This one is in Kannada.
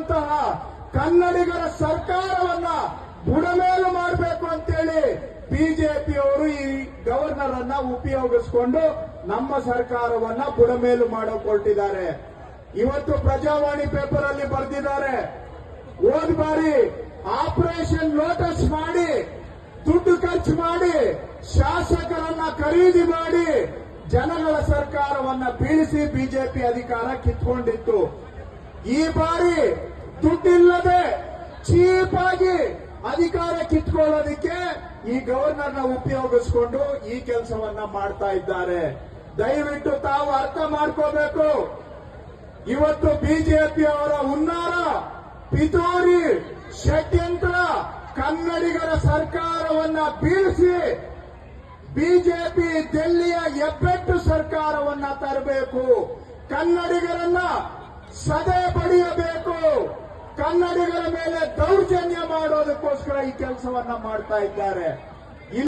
ಇರುವಂತಹ ಕನ್ನಡಿಗರ ಸರ್ಕಾರವನ್ನ ಬುಡಮೇಲು ಮಾಡಬೇಕು ಅಂತೇಳಿ ಬಿಜೆಪಿಯವರು ಈ ಗವರ್ನರ್ ಅನ್ನ ಉಪಯೋಗಿಸಿಕೊಂಡು ನಮ್ಮ ಸರ್ಕಾರವನ್ನ ಬುಡಮೇಲು ಮಾಡಿಕೊಟ್ಟಿದ್ದಾರೆ ಇವತ್ತು ಪ್ರಜಾವಾಣಿ ಪೇಪರ್ ಅಲ್ಲಿ ಬರೆದಿದ್ದಾರೆ. ಹೋದ್ ಬಾರಿ ಆಪರೇಷನ್ ಲೋಟಸ್ ಮಾಡಿ, ದುಡ್ಡು ಖರ್ಚು ಮಾಡಿ, ಶಾಸಕರನ್ನ ಖರೀದಿ ಮಾಡಿ, ಜನಗಳ ಸರ್ಕಾರವನ್ನ ಬೀಳಿಸಿ ಬಿಜೆಪಿ ಅಧಿಕಾರ ಕಿತ್ಕೊಂಡಿತ್ತು. ಈ ಬಾರಿ ದುಡ್ಡಿಲ್ಲದೆ ಚೀಪ್ ಆಗಿ ಅಧಿಕಾರ ಕಿತ್ಕೊಳ್ಳೋದಕ್ಕೆ ಈ ಗವರ್ನರ್ನ ಉಪಯೋಗಿಸ್ಕೊಂಡು ಈ ಕೆಲಸವನ್ನ ಮಾಡ್ತಾ ಇದ್ದಾರೆ. ದಯವಿಟ್ಟು ತಾವು ಅರ್ಥ ಮಾಡ್ಕೋಬೇಕು. ಇವತ್ತು ಬಿಜೆಪಿ ಅವರ ಹುನ್ನಾರ, ಪಿತೂರಿ, ಷಡ್ಯಂತ್ರ ಕನ್ನಡಿಗರ ಸರ್ಕಾರವನ್ನ ಬೀಳಿಸಿ ಬಿಜೆಪಿ ದೆಲ್ಲಿಯ ಎಬ್ಬೆಟ್ಟು ಸರ್ಕಾರವನ್ನ ತರಬೇಕು. ಕನ್ನಡಿಗರನ್ನ ಸದೆ ಬಡಿಯಬೇಕು ಕನ್ನಡಿಗರ ಮೇಲೆ ದೌರ್ಜನ್ಯ ಮಾಡೋದಕ್ಕೋಸ್ಕರ ಈ ಕೆಲಸವನ್ನ ಮಾಡ್ತಾ ಇದ್ದಾರೆ.